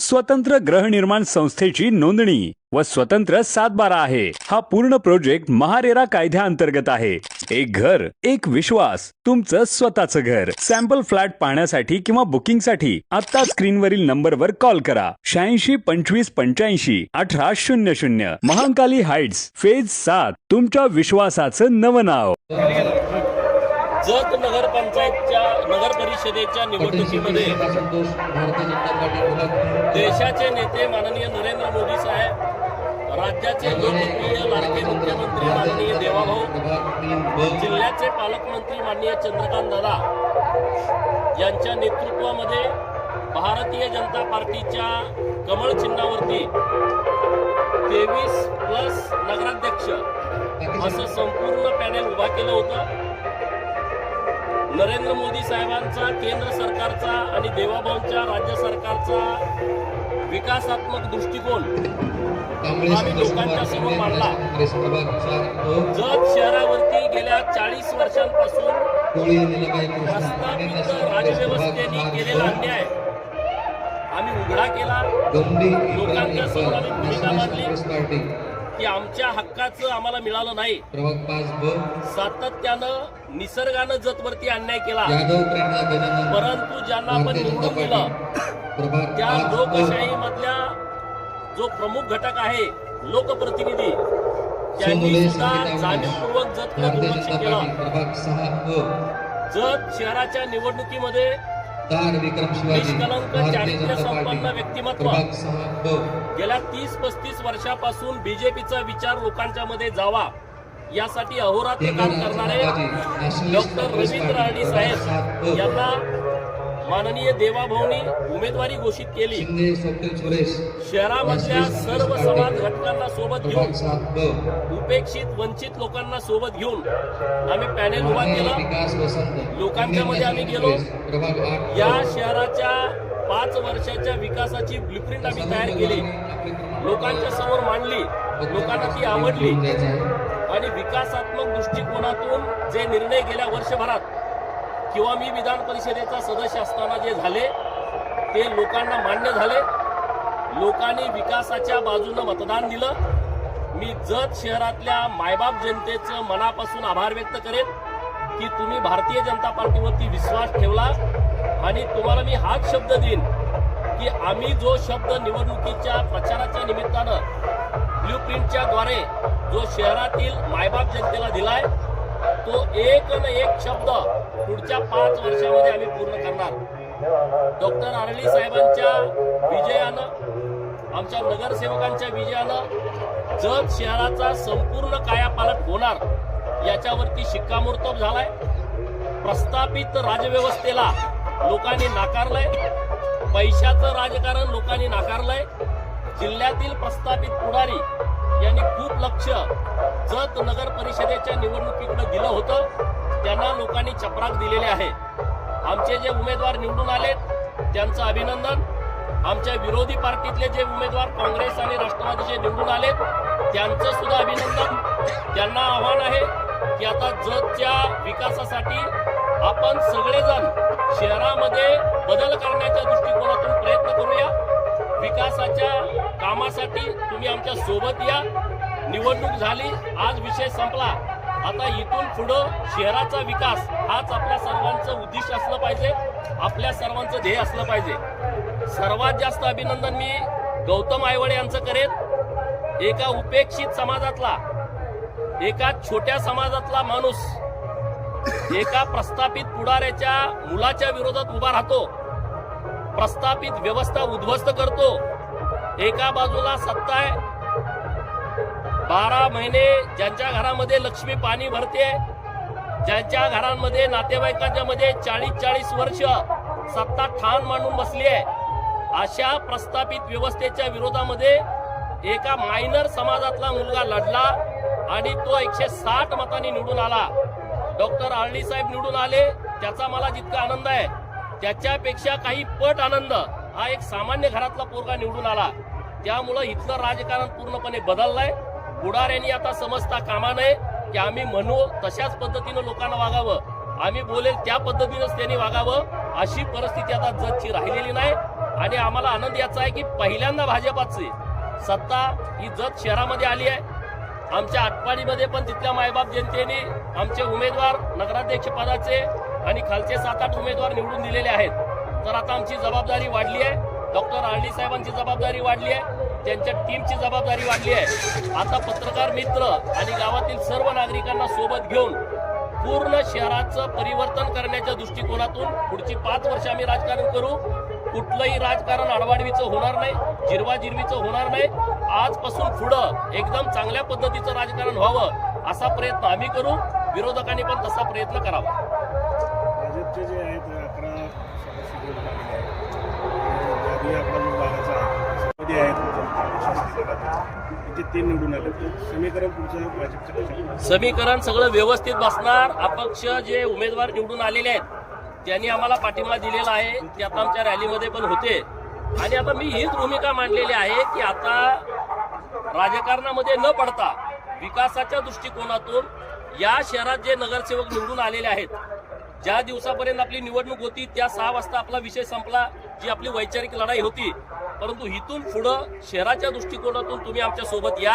स्वतंत्र गृहनिर्माण संस्थेची नोंदणी व स्वतंत्र सातबारा आहे. हा पूर्ण प्रोजेक्ट महारेरा कायद्याअंतर्गत आहे. एक घर एक विश्वास तुमचं स्वतःचं घर. सॅम्पल फ्लॅट पाहण्यासाठी किंवा बुकिंगसाठी आता स्क्रीनवरील नंबरवर कॉल करा. शहाऐंशी पंचवीस पंच्याऐंशी अठरा शून्य शून्य. महाकाली हाइट्स फेज सात. तुमच्या विश्वासाचं नवं नाव. जत नगरपंचायतच्या नगर परिषदेच्या निवडणुकीमध्ये संतोष भारतीय जनता पार्टी प्रभाग देशाचे नेते माननीय नरेंद्र मोदी साहेब राज्याचे लोकप्रिय लाडके मुख्यमंत्री माननीय देवाभाऊ जिल्ह्याचे पालकमंत्री माननीय चंद्रकांत दादा यांच्या नेतृत्वामध्ये भारतीय जनता पार्टीच्या कमळ चिन्हावरती तेवीस प्लस नगराध्यक्ष असं संपूर्ण पॅनेल उभा केलं होतं. नरेंद्र मोदी साहेबांचा केंद्र सरकारचा आणि देवाभाऊंच्या राज्य सरकारचा विकासात्मक दृष्टिकोन आम्ही लोकांच्या समोर मांडला. जत शहरावरती गेल्या चाळीस वर्षांपासून प्रभाग राजव्यवस्थेने केलेला अन्याय आम्ही उघडा केला लोकांच्या समोर आम्ही भूमिका मांडली. की आमच्या हक्काचं आम्हाला मिळालं नाही. सातत्यानं निसर्गानं जतवरती अन्याय केला. परंतु ज्यांना आपण निवडून दिलं त्या लोकशाही मधल्या जो प्रमुख घटक आहे लोकप्रतिनिधी त्यांनी सुद्धा जाणीवपूर्वक जनता केलं. जत शहराच्या निवडणुकीमध्ये दार विक्रम शिवाजी चारित्र्य जनता संपन्न पार्टी व्यक्तिमत्व. प्रभाग सहा ब गेल्या तीस पस्तीस वर्षापासून बीजेपीचा विचार लोकांच्या मध्ये जावा यासाठी अहोरात्र काम करणारे डॉक्टर रवींद्र राणी साहेब यांना माननीय देवाभाऊनी उमेदवारी घोषित केली. शहरामधल्या सर्व समाज घटकांना सोबत घेऊन ब उपेक्षित वंचित लोकांना सोबत घेऊन आम्ही पॅनेल उभा केला. लोकांच्या मध्ये आम्ही गेलो. आठ या शहराच्या पाच वर्षाच्या विकासाची ब्लूप्रिंट आम्ही तयार केली. लोकांच्या समोर मांडली. लोकांना ती आवडली. आणि विकासात्मक दृष्टिकोनातून जे निर्णय गेल्या वर्षभरात किंवा मी विधान परिषदेचा सदस्य असताना जे झाले ते लोकांना मान्य झाले. लोकांनी विकासाच्या बाजूनं मतदान दिलं. मी जत शहरातल्या मायबाप जनतेचं मनापासून आभार व्यक्त करेन की तुम्ही भारतीय जनता पार्टीवरती विश्वास ठेवला. आणि तुम्हाला मी हाच शब्द देईन की आम्ही जो शब्द निवडणुकीच्या प्रचाराच्या निमित्तानं ब्ल्यू द्वारे जो शहरातील मायबाप जनतेला दिलाय तो एक न एक शब्द पुढच्या पाच वर्षामध्ये आम्ही पूर्ण करणार. डॉक्टर आरळी साहेबांच्या विजयानं आमच्या नगरसेवकांच्या विजयानं जत शहराचा संपूर्ण कायापालट होणार याच्यावरती शिक्कामोर्तब झालाय. प्रस्थापित राजव्यवस्थेला लोकांनी नाकारलंय. पैशाचं राजकारण लोकांनी नाकारलंय. जिल्ह्यातील प्रस्थापित पुढारी यांनी खूप लक्ष जत नगर परिषदेच्या निवडणुकीकडे दिलं होतं त्यांना लोकांनी चपराक दिलेले आहे. आमचे जे उमेदवार निवडून आलेत त्यांचं अभिनंदन. आमच्या विरोधी पार्टीतले जे उमेदवार काँग्रेस आणि राष्ट्रवादीचे निवडून आलेत त्यांचं सुद्धा अभिनंदन. त्यांना आव्हान आहे की आता जतच्या विकासासाठी आपण सगळेजण शहरामध्ये बदल करण्याच्या दृष्टिकोनातून प्रयत्न करूया. विकासाच्या कामासाठी तुम्ही आमच्यासोबत या. निवडणूक झाली आज विषय संपला. आता इथून पुढं शहराचा विकास हाच आपल्या सर्वांचं उद्दिष्ट असलं पाहिजे आपल्या सर्वांचं ध्येय असलं पाहिजे. सर्वात जास्त अभिनंदन मी गौतम आयवळे यांचं करेन. एका उपेक्षित समाजातला एका छोट्या समाजातला माणूस एका प्रस्थापित पुढाऱ्याच्या मुलाच्या विरोधात उभा राहतो प्रस्थापित व्यवस्था उद्ध्वस्त करतो. एका बाजूला सत्ता आहे बारा महिने ज्यांच्या घरामध्ये लक्ष्मी पाणी भरते ज्यांच्या घरांमध्ये नातेवाईकांच्या मध्ये चाळीस चाळीस वर्ष सत्ता ठाण मांडून बसली आहे अशा प्रस्थापित व्यवस्थेच्या विरोधामध्ये एका मायनर समाजातला मुलगा लढला आणि तो एकशे साठ मतांनी निवडून आला. डॉक्टर आळणी साहेब निवडून आले त्याचा मला जितका आनंद आहे त्याच्यापेक्षा काही पट आनंद हा एक सामान्य घरातला पोरगा निवडून आला. त्यामुळं इथलं राजकारण पूर्णपणे बदललंय. पुढाऱ्यांनी आता समजता कामा नये की आम्ही म्हणू तशाच पद्धतीनं लोकांना वागावं. आम्ही बोलेल त्या पद्धतीनंच त्यांनी वागावं. अशी परिस्थिती आता जगची राहिलेली नाही. आणि आम्हाला आनंद याचा आहे की पहिल्यांदा भाजपाची सत्ता ही जत शहरामध्ये आली आहे. आमच्या आटपाडीमध्ये पण तिथल्या मायबाप जनतेने आमचे उमेदवार नगराध्यक्ष पदाचे आणि खालचे सात आठ उमेदवार निवडून दिलेले आहेत. तर आता आमची जबाबदारी वाढली आहे. डॉक्टर आरडी साहेबांची जबाबदारी वाढली आहे. त्यांच्या टीमची जबाबदारी वाढली आहे. आता पत्रकार मित्र आणि गावातील सर्व नागरिकांना सोबत घेऊन पूर्ण शहराचं परिवर्तन करण्याच्या दृष्टिकोनातून पुढची पाच वर्ष आम्ही राजकारण करू. कुठलंही राजकारण आडवाडवीचं होणार नाही जिरवाजिरवीचं होणार नाही. आजपासून पुढं एकदम चांगल्या पद्धतीचं राजकारण व्हावं असा प्रयत्न आम्ही करू. विरोधकांनी पण तसा प्रयत्न करावा. भाजपचे जे आहेत अकरा आहेत आहे निवडून आले. समीकरण भाजपचं समीकरण सगळं व्यवस्थित बसणार. अपक्ष जे उमेदवार निवडून आलेले आहेत त्यांनी आम्हाला पाठिंबा दिलेला आहे. ते आता आमच्या रॅलीमध्ये पण होते. आणि आता मी हीच भूमिका मांडलेली आहे की आता राजकारणामध्ये न पडता विकासाच्या दृष्टिकोनातून या शहरात जे नगरसेवक निवडून आलेले आहेत ज्या दिवसापर्यंत आपली निवडणूक होती त्या सहा वाजता आपला विषय संपला जी आपली वैचारिक लढाई होती. परंतु इथून पुढं शहराच्या दृष्टिकोनातून तुम्ही आमच्यासोबत या.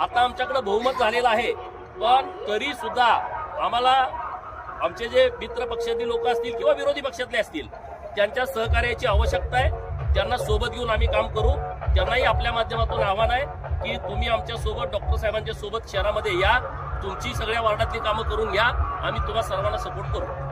आता आमच्याकडे बहुमत झालेलं आहे. पण तरी सुद्धा आम्हाला आमचे जे मित्र पक्षातील लोक असतील किंवा विरोधी पक्षातले असतील त्यांच्या सहकार्याची आवश्यकता आहे. त्यांना सोबत घेऊन आम्ही काम करू. त्यांनाही आपल्या माध्यमातून आव्हान आहे की तुम्ही आमच्यासोबत डॉक्टर साहेबांच्या सोबत शहरामध्ये या. तुमची सगळ्या वार्डातली कामं करून घ्या. आम्ही तुम्हाला सर्वांना सपोर्ट करू.